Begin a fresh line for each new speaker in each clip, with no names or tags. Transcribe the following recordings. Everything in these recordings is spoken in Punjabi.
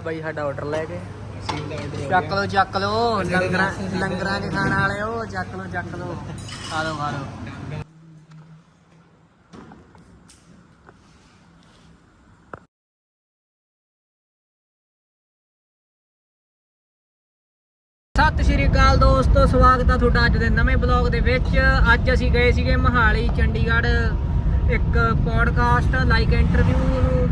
ਬਾਈ ਸਾਡਾ ਆਰਡਰ ਲੈ ਕੇ। ਚੱਕ ਲੋ ਚੱਕ ਲੋ ਲੰਗਰਾਂ ਲੰਗਰਾਂ 'ਚ ਖਾਣ ਵਾਲੇ ਚੱਕ ਲੋ ਚੱਕ ਲੋ ਆ ਲੋ ਆ ਲੋ ਸਤਿ ਸ਼੍ਰੀ ਅਕਾਲ ਦੋਸਤੋ, ਸਵਾਗਤ ਆ ਤੁਹਾਡਾ ਅੱਜ ਦੇ ਨਵੇਂ ਬਲੌਗ ਦੇ ਵਿੱਚ। ਅੱਜ ਅਸੀਂ ਗਏ ਸੀਗੇ ਮਹਾਲੀ, ਚੰਡੀਗੜ੍ਹ। ਇੱਕ ਪੋਡਕਾਸਟ ਲਾਈਕ ਇੰਟਰਵਿਊ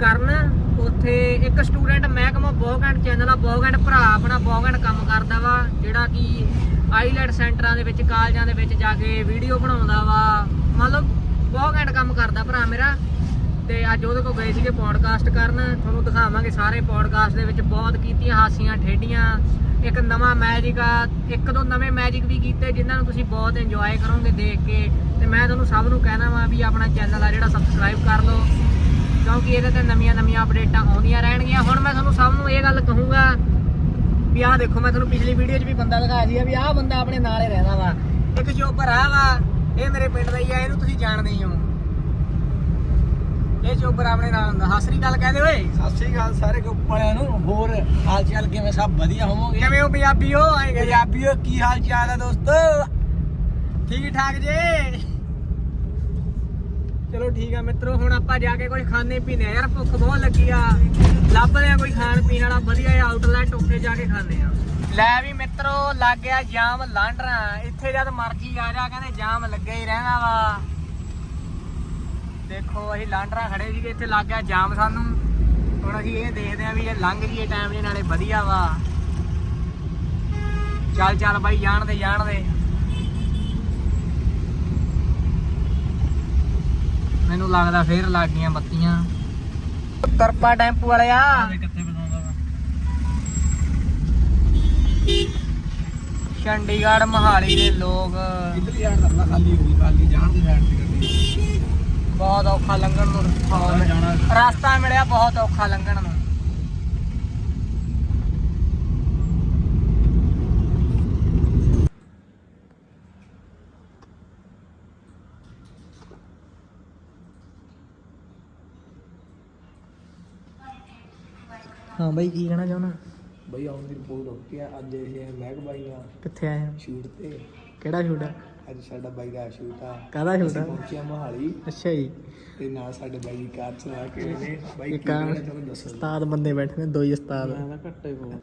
ਕਰਨ। ਉੱਥੇ ਇੱਕ ਸਟੂਡੈਂਟ ਮਹਿਕਮਾ ਬੋਗੈਂਡ ਚੈਨਲ ਆ, ਬੋਗੈਂਡ ਭਰਾ ਆਪਣਾ ਬੋਗੈਂਡ ਕੰਮ ਕਰਦਾ ਵਾ, ਜਿਹੜਾ ਕਿ ਆਈਲੈਟ ਸੈਂਟਰਾਂ ਦੇ ਵਿੱਚ, ਕਾਲਜਾਂ ਦੇ ਵਿੱਚ ਜਾ ਕੇ ਵੀਡੀਓ ਬਣਾਉਂਦਾ ਵਾ। ਮਤਲਬ ਬੋਗੈਂਡ ਕੰਮ ਕਰਦਾ ਭਰਾ ਮੇਰਾ। ਤੇ ਅੱਜ ਉਹਦੇ ਕੋਲ ਗਏ ਸੀਗੇ ਪੋਡਕਾਸਟ ਕਰਨ। ਤੁਹਾਨੂੰ ਦਿਖਾਵਾਂਗੇ ਸਾਰੇ ਪੋਡਕਾਸਟ ਦੇ ਵਿੱਚ ਬਹੁਤ ਕੀਤੀਆਂ ਹਾਸੀਆਂ, ਠੇਡੀਆਂ। ਇੱਕ ਨਵਾਂ ਮੈਜਿਕ ਆ, ਇੱਕ ਦੋ ਨਵੇਂ ਮੈਜਿਕ ਵੀ ਕੀਤੇ, ਜਿਨ੍ਹਾਂ ਨੂੰ ਤੁਸੀਂ ਬਹੁਤ ਇੰਜੋਏ ਕਰੋਗੇ ਦੇਖ ਕੇ। ਤੇ ਮੈਂ ਤੁਹਾਨੂੰ ਸਭ ਨੂੰ ਕਹਿਣਾ ਵਾ ਵੀ ਆਪਣਾ ਚੈਨਲ ਆ ਜਿਹੜਾ ਸਬਸਕ੍ਰਾਈਬ ਕਰ ਲਓ। ਕਿਉਂਕਿ ਇਹਦੇ ਤੇ ਨਵੀਆਂ ਨਵੀਆਂ ਅਪਡੇਟਾਂ ਆਉਂਦੀਆਂ ਰਹਿਣਗੀਆਂ। ਹੁਣ ਮੈਂ ਤੁਹਾਨੂੰ ਸਭ ਨੂੰ ਇਹ ਗੱਲ ਕਹੂੰਗਾ ਵੀ ਆਹ ਦੇਖੋ ਮੈਂ ਤੁਹਾਨੂੰ ਪਿਛਲੀ ਵੀਡੀਓ 'ਚ ਵੀ ਬੰਦਾ ਦਿਖਾਇਆ ਸੀ ਵੀ ਆਹ ਬੰਦਾ ਆਪਣੇ ਨਾਲ ਹੀ ਰਹਿੰਦਾ ਵਾ। ਇੱਕ ਚੋਪਰ ਆ ਵਾ ਇਹ ਮੇਰੇ ਪਿੰਡ ਦਾ ਹੀ ਆ ਇਹਨੂੰ ਤੁਸੀਂ ਜਾਣਦੇ ਹੀ ਹੋ। ਇਹ ਚੋਪਰ ਆਪਣੇ ਨਾਲ ਹੁੰਦਾ। ਹਸਰੀ ਗੱਲ ਕਹਦੇ ਓਏ।
ਸਤਿ ਸ਼੍ਰੀ ਅਕਾਲ ਸਾਰੇ ਵਾਲਿਆਂ ਨੂੰ। ਹੋਰ ਹਾਲ ਚਾਲ ਕਿਵੇਂ? ਸਭ ਵਧੀਆ ਹੋਵੋਗੇ?
ਕਿਵੇਂ ਹੋ ਪੰਜਾਬੀ ਹੋ ਆਏ
ਪੰਜਾਬੀਓ ਕੀ ਹਾਲ ਚਾਲ ਹੈ ਦੋਸਤੋ?
ਠੀਕ ਠਾਕ ਜੇ? ਚਲੋ ਠੀਕ ਆ ਮਿੱਤਰੋ, ਹੁਣ ਆਪਾਂ ਜਾ ਕੇ ਕੁਝ ਖਾਣੇ ਪੀਣੇ ਯਾਰ ਭੁੱਖ ਬਹੁਤ ਲੱਗੀ ਆ। ਲੱਭਦੇ ਆ ਕੋਈ ਖਾਣ ਪੀਣ ਵਾਲਾ, ਵਧੀਆ ਆਊਟਲੈਟ ਉੱਥੇ ਜਾ ਕੇ ਖਾਣੇ ਆ। ਲੈ ਵੀ ਮਿੱਤਰੋ, ਲੱਗ ਗਿਆ ਜਾਮ ਲਾਂਡਰਾ। ਇੱਥੇ ਜਦ ਮਰਜ਼ੀ ਆ ਜਾ, ਕਹਿੰਦੇ ਜਾਮ ਲੱਗਿਆ ਹੀ ਰਹਿਣਾ ਵਾ। ਦੇਖੋ, ਅਸੀਂ ਲਾਂਡਰਾ ਖੜੇ ਸੀਗੇ, ਇੱਥੇ ਲੱਗ ਗਿਆ ਜਾਮ ਸਾਨੂੰ। ਹੁਣ ਅਸੀਂ ਇਹ ਦੇਖਦੇ ਆ ਵੀ ਇਹ ਲੰਘ ਜੀਏ ਟਾਈਮ ਦੇ ਨਾਲੇ ਵਧੀਆ ਵਾ। ਚੱਲ ਚੱਲ ਬਾਈ, ਜਾਣ ਦੇ ਜਾਣ ਦੇ। ਮੈਨੂੰ ਲੱਗਦਾ ਫੇਰ ਲੱਗ ਗਈਆਂ ਬੱਤੀਆਂ। ਕਰਪਾ ਟੈਂਪੂ ਵਾਲਿਆ।
ਕਿੱਥੇ
ਚੰਡੀਗੜ੍ਹ ਮਹਾਲੀ ਦੇ ਲੋਕ।
ਇੱਧਰ ਯਾਰ ਕਰਨਾ ਖਾਲੀ ਹੋ ਗਈ ਖਾਲੀ ਜਾਣ ਦੀ ਸਾਈਡ ਤੇ ਗੱਡੀ
ਬਹੁਤ ਔਖਾ ਲੰਘਣ ਨੂੰ। ਰਸਤਾ ਮਿਲਿਆ ਬਹੁਤ ਔਖਾ ਲੰਘਣ ਨੂੰ। ਹਾਂ ਬਾਈ ਕੀ ਕਹਿਣਾ ਚਾਹੁੰਦਾ?
ਬਈ ਆਉਣ ਦੀ ਰਿਪੋਰਟ ਹੋ ਗਿਆ ਅੱਜ ਇਹ ਮਹਿਕ ਬਾਈ ਦਾ
ਕਿੱਥੇ ਆਏ ਹੋ?
ਸ਼ੂਟ ਤੇ।
ਕਿਹੜਾ ਸ਼ੂਟ ਆ?
ਅੱਜ ਸਾਡਾ ਬਾਈ ਦਾ ਸ਼ੂਟ ਆ।
ਕਾਹਦਾ shoot
ਅਸੀਂ
ਆ?
ਪਹੁੰਚਿਆ ਮੋਹਾਲੀ।
ਅੱਛਾ ਜੀ।
ਤੇ ਨਾਲ ਸਾਡੇ ਬਾਈ ਦੀ ਕਾਰ ਚਲਾ ਕੇ ਨੇ। ਬਾਈ
ਇਹ
ਕੀ
ਕਾਰ
ਕਹਿਣਾ ਚਾਹੁੰਦੇ ਦੱਸੋ
ਉਸਤਾਦ ਬੰਦੇ ਬੈਠੇ ਨੇ ਦੋ ਹੀ ਉਸਤਾਦ।
ਤਾਂ ਘੱਟੇ ਹੋ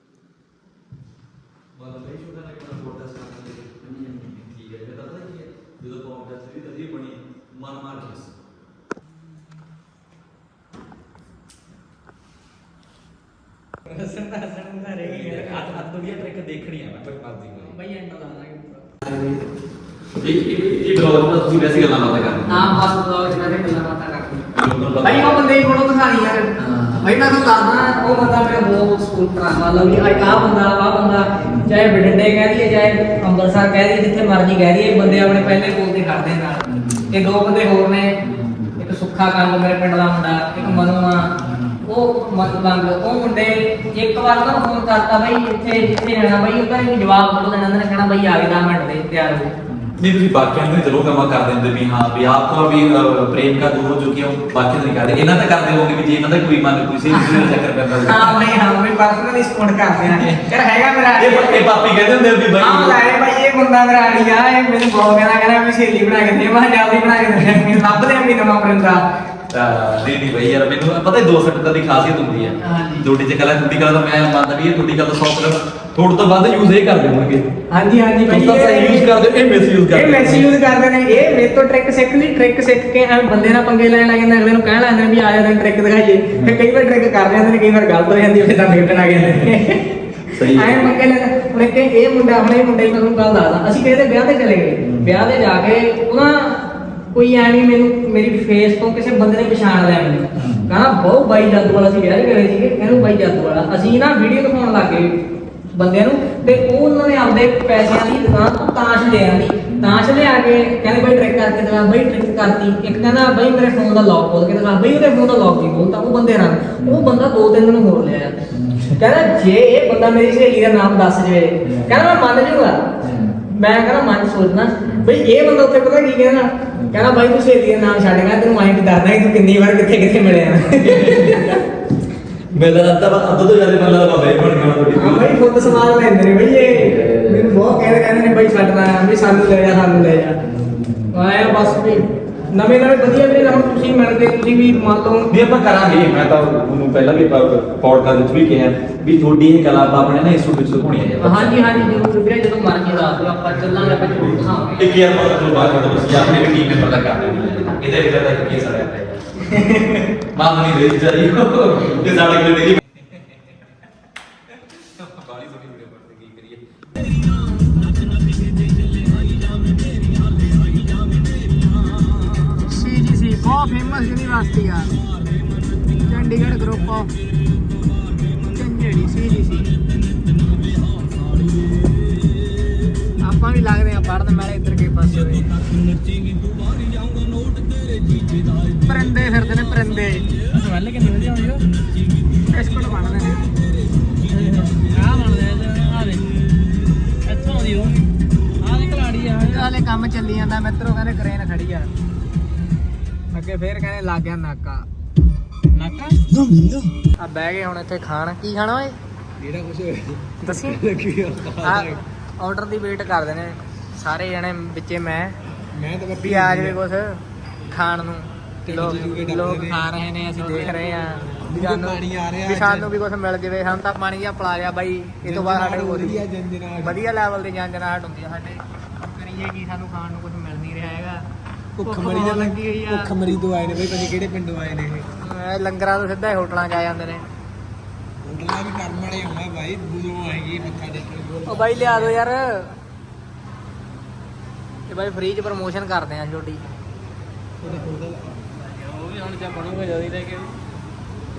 ਬਈ ਐਂਡ ਲਾ ਦਾਂਗੇ
ਇਹ ਬਲੌਗ ਦਾ ਤੁਸੀਂ ਵੈਸੇ ਗੱਲਾਂ ਬਾਤਾਂ ਕਰਦੇ
ਹਾਂ। ਬਸ ਬਲੌਗ ਮੈਂ ਤੇ ਗੱਲਾਂ ਬਾਤਾਂ ਕਰਦੀ
ਨੂੰ
ਭਾਈ ਉਹ ਬੰਦੇ ਦੀ ਫੋਟੋ ਦਿਖਾ ਲਈ ਯਾਰ ਭਾਈ ਮੈਂ ਤੁਹਾਨੂੰ ਦੱਸਦਾ ਉਹ ਬੰਦਾ ਮੇਰਾ ਬਹੁਤ ਸਕੂਟਰ ਆ ਮਤਲਬ ਵੀ ਆਹ ਬੰਦਾ ਆਹ ਬੰਦਾ ਚਾਹੇ ਬਠਿੰਡੇ ਕਹਿ ਦਈਏ ਚਾਹੇ ਅੰਮ੍ਰਿਤਸਰ ਕਹਿ ਦਈਏ ਜਿੱਥੇ ਮਰਜ਼ੀ ਕਹਿ ਦਈਏ ਬੰਦੇ ਆਪਣੇ ਪਹਿਲੇ ਕੋਲ ਤੇ ਖੜਦੇ ਨਾਲ ਇਹ ਦੋ ਬੰਦੇ ਹੋਰ ਨੇ ਇੱਕ ਸੁੱਖਾ ਕੰਗ ਮੇਰੇ ਪਿੰਡ ਦਾ ਮੁੰਡਾ ਇੱਕ ਮਨੂ ਆ ਉਹ ਮਤਲਬ ਉਹ ਮੁੰਡੇ ਇੱਕ ਵਾਰ ਨੂੰ ਫੋਨ ਕਰਤਾ ਬਾਈ ਇੱਥੇ ਜਿੱਥੇ ਜਾਣਾ ਬਾਈ ਉਹ ਘਰੇ ਜਵਾਬ ਫੋਟੋ ਦੇਣਾ ਉਹਨਾਂ ਨੇ ਕਹਿਣਾ ਬਾਈ ਆ ਗਏ 10 ਮਿੰਟ ਦੇ ਤਿਆਰ ਹੋ
ਨਹੀਂ ਤੁਸੀਂ ਬਾਕੀਆਂ ਨੂੰ ਚਲੋ ਕੰਮਾਂ ਕਰ ਦਿੰਦੇ ਵੀ ਹਾਂ ਵੀ ਆਪ ਤੋਂ ਵੀ ਪ੍ਰੇਮ ਕਾ ਦੂਰ ਹੋ ਚੁੱਕੀ ਹੋ ਬਾਕੀ ਨਹੀਂ ਕਰਦੇ। ਇਹਨਾਂ ਤਾਂ ਕਰਦੇ ਹੋਗੇ ਵੀ ਜੇ ਇਹਨਾਂ ਦਾ ਕੋਈ ਮਨ ਕੋਈ ਸਹੀ ਕਿਸੇ ਦਾ ਚੱਕਰ ਪੈਂਦਾ।
ਹਾਂ ਭਾਈ ਹਾਂ ਭਾਈ ਪਰਸਨਲੀ ਸਪੋਰਟ ਕਰਦੇ ਆ। ਯਾਰ ਹੈਗਾ ਮੇਰਾ
ਇਹ ਇਹ ਪਾਪੀ ਕਹਿੰਦੇ ਹੁੰਦੇ ਵੀ
ਹਾਂ
ਬਾਈ
ਲਾਏ ਭਾਈ ਇਹ ਬੰਦਾ ਮੇਰਾ ਆੜੀ ਆ ਇਹ ਮੈਨੂੰ ਬਹੁਤ ਕਹਿੰਦਾ ਕਹਿੰਦਾ ਮੈਂ ਸਹੇਲੀ ਬਣਾ ਕੇ ਦੇ। ਮੈਂ ਜਲਦੀ ਬਣਾ ਕੇ ਦੇ। ਮੈਨੂੰ ਲੱਭਦੇ ਆ ਵੀ ਨਵਾਂ ਪਰਿੰਦਾ
ਅਹ, ਨਹੀਂ ਨਹੀਂ ਬਈ ਯਾਰ ਮੈਨੂੰ ਪਤਾ ਹੀ ਦੋ ਸੱਟ ਦੀ ਖਾਸੀਅਤ ਹੁੰਦੀ ਹੈ
ਹਾਂਜੀ।
ਤੁਹਾਡੀ ਚ ਕਲਾ ਤੁਹਾਡੀ ਕਲਾ ਤਾਂ ਮੈਂ ਮੰਨਦਾ ਵੀ ਇਹ ਤੁਹਾਡੀ ਗੱਲ 100% ਥੋੜੇ ਤੋਂ ਵੱਧ ਯੂਜ਼ ਇਹ ਕਰਦੇ ਹੋਣਗੇ।
ਹਾਂਜੀ ਹਾਂਜੀ
ਤੁਸੀਂ ਤਾਂ ਸਹੀ ਯੂਜ਼ ਕਰਦੇ ਹੋ ਇਹ ਮਿਸ ਯੂਜ਼ ਕਰਦੇ
ਇਹ ਮਿਸਯੂਜ਼ ਕਰਦੇ ਨੇ ਇਹ ਮੇਰੇ ਤੋਂ ਟ੍ਰਿਕ ਸਿੱਖ ਲਈ ਟ੍ਰਿਕ ਸਿੱਖ ਕੇ ਐਵੇਂ ਬੰਦੇ ਨਾਲ ਪੰਗੇ ਲੈਣ ਲੱਗ ਜਾਂਦੇ ਅਗਲੇ ਨੂੰ ਕਹਿਣ ਲੱਗ ਜਾਂਦੇ ਵੀ ਆ ਜਾ ਤੈਨੂੰ ਟ੍ਰਿਕ ਦਿਖਾਈਏ। ਫਿਰ ਕਈ ਵਾਰ ਟ੍ਰਿਕ ਕਰ ਜਾਂਦੇ ਨੇ ਕਈ ਵਾਰ ਗਲਤ ਹੋ ਜਾਂਦੀ ਹੈ ਫਿਰ ਤਾਂ ਨਿਕਟਣ ਆ ਜਾਂਦੇ ਨੇ।
ਸਹੀ ਹੈ।
ਐਂ ਪੰਗੇ ਲੈਣ ਹੁਣ ਇੱਕ ਇਹ ਮੁੰਡਾ ਆਪਣੇ ਇਹ ਮੁੰਡੇ ਦੀ ਮੈਂ ਤੁਹਾਨੂੰ ਗੱਲ ਦੱਸਦਾ ਅਸੀਂ ਕਿਸੇ ਦੇ ਵਿਆਹ ਤੇ ਚਲੇ ਗਏ? ਵਿਆਹ ਤੇ ਜਾ ਕੇ ਉਹਨਾਂ ਕੋਈ ਐਵੇਂ ਮੈਨੂੰ ਮੇਰੀ ਫੇਸ ਤੋਂ ਕਿਸੇ ਬੰਦੇ ਨੇ ਪਛਾਣ ਲਿਆ ਮੈਨੂੰ। ਕਹਿੰਦਾ ਬਹੁਤ ਬਾਈ ਜਾਦੂ ਵਾਲਾ ਸੀ ਵਿਆਹ ਗਏ ਸੀਗੇ। ਕਹਿੰਦੇ ਬਾਈ ਜਾਦੂ ਵਾਲਾ। ਅਸੀਂ ਨਾ ਵੀਡੀਓ ਦਿਖਾਉਣ ਲੱਗ ਗਏ ਬੰਦਿਆਂ ਨੂੰ ਤੇ ਉਹ ਉਹਨਾਂ ਨੇ ਆਪਦੇ ਪੈਸਿਆਂ ਦੀ ਦੁਕਾਨ ਤੋਂ ਤਾਸ਼ ਲੈ ਆਂਦੀ। ਤਾਸ਼ ਲਿਆ ਕੇ ਕਹਿੰਦੇ ਬਾਈ ਟ੍ਰਿਕ ਕਰਕੇ ਦਿਖਾ ਬਾਈ ਟ੍ਰਿਕ ਕਰਤੀ। ਇੱਕ ਕਹਿੰਦਾ ਬਾਈ ਮੇਰੇ ਫੋਨ ਦਾ ਲੌਕ ਖੋਲ ਕੇ ਦਿਖਾ। ਬਾਈ ਉਹਦੇ ਫੋਨ ਦਾ ਲੌਕ ਨਹੀਂ ਖੋਲਤਾ ਉਹ ਬੰਦੇ ਨਾਲ। ਉਹ ਬੰਦਾ ਦੋ ਤਿੰਨ ਦਿਨ ਹੋਰ ਲਿਆ। ਕਹਿੰਦਾ ਜੇ ਇਹ ਬੰਦਾ ਮੇਰੀ ਸਹੇਲੀ ਦਾ ਨਾਮ ਦੱਸ ਜਵੇ। ਕਹਿੰਦਾ ਮੈਂ ਮੰਨ ਜੂਗਾ। ਮੈਂ ਕਹਿੰਦਾ ਮਨ ਸੋਚਣਾ ਬਈ ਇਹ ਬੰਦਾ ਉੱਥੇ ਪਤਾ ਕੀ ਕਹਿੰਦਾ? ਕਹਿੰਦਾ ਬਾਈ ਤੂੰ ਸਹੇਲੀ ਦਾ ਨਾਮ ਛੱਡ ਗਿਆ ਤੈਨੂੰ ਵੀ ਦੱਸਦਾ ਕਿ ਤੂੰ ਕਿੰਨੀ ਵਾਰ ਕਿੱਥੇ ਕਿੱਥੇ ਮਿਲਿਆ।
ਮੇਰਾ ਅੱਧਾ ਅੱਧਾ ਤੋਂ ਜ਼ਿਆਦਾ ਮਤਲਬ ਬਾਬਾ ਹੀ ਬਣ ਗਿਆ ਤੁਹਾਡੀ
ਹਾਂ ਬਈ ਫੁੱਲ ਸਮਾਨ ਲੈਂਦੇ ਨੇ ਬਈ ਇਹ। ਮੈਨੂੰ ਬਹੁਤ ਕਹਿੰਦੇ ਕਹਿੰਦੇ ਨੇ ਬਈ ਛੱਡਣਾ ਵੀ ਸਾਨੂੰ ਲੈ ਜਾ ਸਾਨੂੰ ਲੈ ਜਾ। ਆਇਆ ਬਸ ਵੀ। ਨਵੇਂ ਨਵੇਂ ਵਧੀਆ ਵੀਰੇ ਹੁਣ ਤੁਸੀਂ ਮਿਲ ਗਏ ਤੁਸੀਂ ਵੀ ਮੰਨ ਲਓ
ਵੀ ਆਪਾਂ ਕਰਾਂਗੇ ਮੈਂ ਤਾਂ ਤੁਹਾਨੂੰ ਪਹਿਲਾਂ ਵੀ ਪੌਡਕਾਸਟ ਵਿੱਚ ਵੀ ਕਿਹਾ ਵੀ ਤੁਹਾਡੀ ਇਹ ਕਲਾ ਆਪਾਂ ਆਪਣੇ ਨਾ ਇਸ ਵਿੱਚ ਦਿਖਾਉਣੀ ਹੈ।
ਹਾਂਜੀ ਹਾਂਜੀ ਜ਼ਰੂਰ ਵੀਰੇ ਜਦੋਂ ਮਰਜ਼ੀ ਦੱਸ ਦਿਓ ਆਪਾਂ ਚੱਲਾਂਗੇ ਆਪਾਂ ਜ਼ਰੂਰ ਦਿਖਾਵਾਂਗੇ।
ਇੱਕ ਯਾਰ ਬਾਅਦ ਤੋਂ ਬਾਅਦ ਜਦੋਂ ਤੁਸੀਂ ਆਪਣੇ ਵੀ ਟੀਮ ਮੈਂਬਰ ਦਾ ਕਰ ਦਿਓ ਇਹਦੇ ਵਿੱਚ ਤਾਂ ਆ ਰਿਹਾ ਹੈ। ਮਾਨ ਨਹੀਂ ਰਹੀ ਜਾਈ ਤੇ ਸਾਡੇ ਕੋਲ ਨਹੀਂ
ਬਹੁਤ ਫੇਮਸ ਯੂਨੀਵਰਸਿਟੀ ਆ। Chandigarh group of Jhanjeri CGC ਆਪਾਂ ਵੀ ਲੱਗਦੇ ਆ ਪੜਨ ਮੈਲੇ ਇੱਧਰ ਕੇ ਪਾਸੇ ਹੋਏ ਪਰਿੰਦੇ ਫਿਰਦੇ ਨੇ ਪਰਿੰਦੇ। ਸਮੈਲ ਕਿੰਨੀ ਵਧੀਆ ਆਉਂਦੀ ਆ। ਬਿਸਕੁਟ ਬਣਦੇ ਨੇ। ਆ ਬਣਦੇ ਆ ਦੇ ਇੱਥੋਂ ਆਉਂਦੀ ਉਹ ਆ ਦੇ ਕਲਾੜੀ ਆ। ਹਾਲੇ ਕੰਮ ਚੱਲੀ ਜਾਂਦਾ ਮਿੱਤਰੋ ਕਹਿੰਦੇ ਕਰੇਨ ਖੜੀ ਆ। ਅੱਗੇ ਫੇਰ ਕਹਿੰਦੇ ਲੱਗ ਗਿਆ ਨਾਕਾ। ਨਾਕਾ? ਆ ਬਹਿ ਗਏ ਹੁਣ ਇੱਥੇ ਖਾਣ। ਕੀ ਖਾਣਾ ਓਏ?
ਜਿਹੜਾ ਕੁਝ
ਦੱਸੀ।
ਲੱਗੀ
ਆ ਆਰਡਰ ਦੀ ਵੇਟ ਕਰਦੇ ਨੇ ਸਾਰੇ ਜਣੇ ਵਿੱਚੇ ਮੈਂ।
ਮੈਂ ਤਾਂ
ਵੀ ਆ। ਜਾਵੇ ਕੁਛ ਖਾਣ ਨੂੰ। ਲੋਕ। ਖਾ ਰਹੇ ਨੇ ਅਸੀਂ ਦੇਖ ਰਹੇ ਆ ਵੀ ਸਾਨੂੰ ਵੀ ਕੁਝ ਮਿਲ ਜਾਵੇ। ਸਾਨੂੰ ਤਾਂ ਪਾਣੀ ਜਿਹਾ ਪਿਲਾ ਗਿਆ ਬਾਈ। ਇਹ ਤੋਂ ਬਾਅਦ ਸਾਡੇ ਕੋਲ
ਵਧੀਆ
ਲੈਵਲ ਦੀ ਜਾਂਜਨਾਹਟ ਹੁੰਦੀ ਆ ਸਾਡੇ। ਕਰੀਏ ਕੀ ਸਾਨੂੰ ਖਾਣ ਨੂੰ ਕੁਝ ਮਿਲ ਨਹੀਂ ਰਿਹਾ ਹੈਗਾ।
ਭੁੱਖ ਮਰੀ ਦਾ
ਲੱਗੀ ਹੋਈ ਆ।
ਭੁੱਖ ਮਰੀ ਤੋਂ ਆਏ ਨੇ ਬਈ ਪਤਾ ਕਿਹੜੇ ਪਿੰਡੋਂ ਆਏ ਨੇ ਇਹ।
ਇਹ ਲੰਗਰਾਂ ਤੋਂ ਸਿੱਧਾ ਹੀ ਹੋਟਲਾਂ 'ਚ ਆ ਜਾਂਦੇ ਨੇ।
ਮੁੰਡਲਾ ਵੀ ਕਰਮ ਵਾਲੇ ਹੋਣਾ ਭਾਈ ਬੁਝੋ ਆਏਗੀ ਮੱਥਾ ਟੇਕਣ
ਉਹ ਬਾਈ ਲਿਆ ਦਿਓ ਯਾਰ। ਇਹ ਬਾਈ ਫ੍ਰੀ ਚ ਪ੍ਰਮੋਸ਼ਨ ਕਰਦੇ ਆ ਛੋਟੀ।
ਉਹ ਵੀ ਹੁਣ ਜਾਂ ਬਣੂਗਾ ਜਦ ਹੀ ਲੈ ਕੇ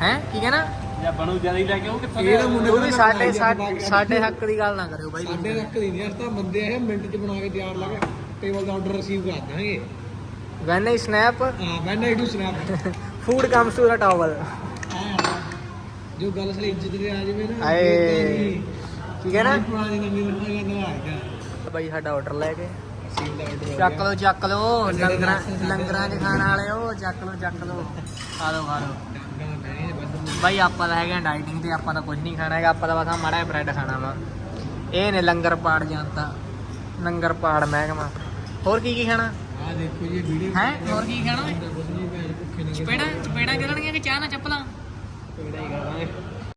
ਹੈ? ਕੀ ਕਹਿਣਾ?
ਜਾਂ ਬਣੂ ਜਦ ਹੀ ਲੈ ਕੇ ਉਹ ਕਿੱਥੋਂ
ਇਹ ਤਾਂ ਮੁੰਡੇ
ਉਹ ਵੀ ਸਾਡੇ ਸਾਡੇ- ਹੱਕ ਦੀ ਗੱਲ ਨਾ ਕਰਿਓ ਬਾਈ।
ਸਾਡੇ ਰੱਖ ਦੀ ਨਹੀਂ ਅਸ ਤਾਂ ਬੰਦੇ ਆਏ ਮਿੰਟ ਚ ਬਣਾ ਕੇ ਤਿਆਰ ਲਾ ਕੇ ਟੇਬਲ ਦਾ ਆਰਡਰ ਰਿਸੀਵ ਕਰ ਦਾਂਗੇ
ਵੈਨ ਆਈ ਸਨੈਪ
ਹਾਂ ਮੈਂ ਨਾ ਇਡੂ snap
food comes to the towel
ਜੋ ਗੱਲ ਸਲੀ ਇੱਜ਼ਤ ਦੇ ਆ ਜਾਵੇ ਨਾ
ਆਏ।
ਫਿਰ ਤਾਂ ਜੀ,
ਕੀ ਕਹਿਣਾ?
ਪੁਰਾਣੀ ਨਵੀਂ ਰੰਗਾ ਕਰਨਾ ਆ ਗਿਆ
ਬਾਈ ਸਾਡਾ ਆਰਡਰ ਲੈ ਕੇ।
ਦਾ
ਚੱਕ ਲਓ ਚੱਕ ਲਓ। ਲੰਗਰਾਂ ਲੰਗਰਾਂ 'ਚ ਖਾਣ ਵਾਲੇ ਉਹ ਚੱਕ ਲਓ ਚੱਕ ਲਓ। ਖਾ ਲਓ ਖਾ ਲਓ। ਬਾਈ ਆਪਾਂ ਤਾਂ ਹੈਗੇ ਡਾਈਟਿੰਗ ਤੇ ਆਪਾਂ ਤਾਂ ਕੁਝ ਨਹੀਂ ਖਾਣਾ ਹੈਗਾ ਆਪਾਂ ਤਾਂ ਬਸ ਮਾੜਾ ਜਿਹਾ ਬ੍ਰੈਡ ਖਾਣਾ ਵਾ। ਇਹ ਨੇ ਲੰਗਰ ਪਾੜ ਜਾਂਦਾ ਲੰਗਰ ਪਾੜ ਮਹਿਕਮਾ। ਹੋਰ ਕੀ ਕੀ ਖਾਣਾ?
ਆ ਦੇਖੋ ਜੀ ਵੀਡੀਓ
ਹੈ? ਹੋਰ ਕੀ ਚਪੇੜਾ ਚਪੇੜਾ ਚੱਲਣਗੀਆਂ ਕਿ ਚਾਹ ਨਾ ਚੱਪਲਾਂ?
ਕਿਹੜਾ ਹੀ ਕਰਾਂਗੇ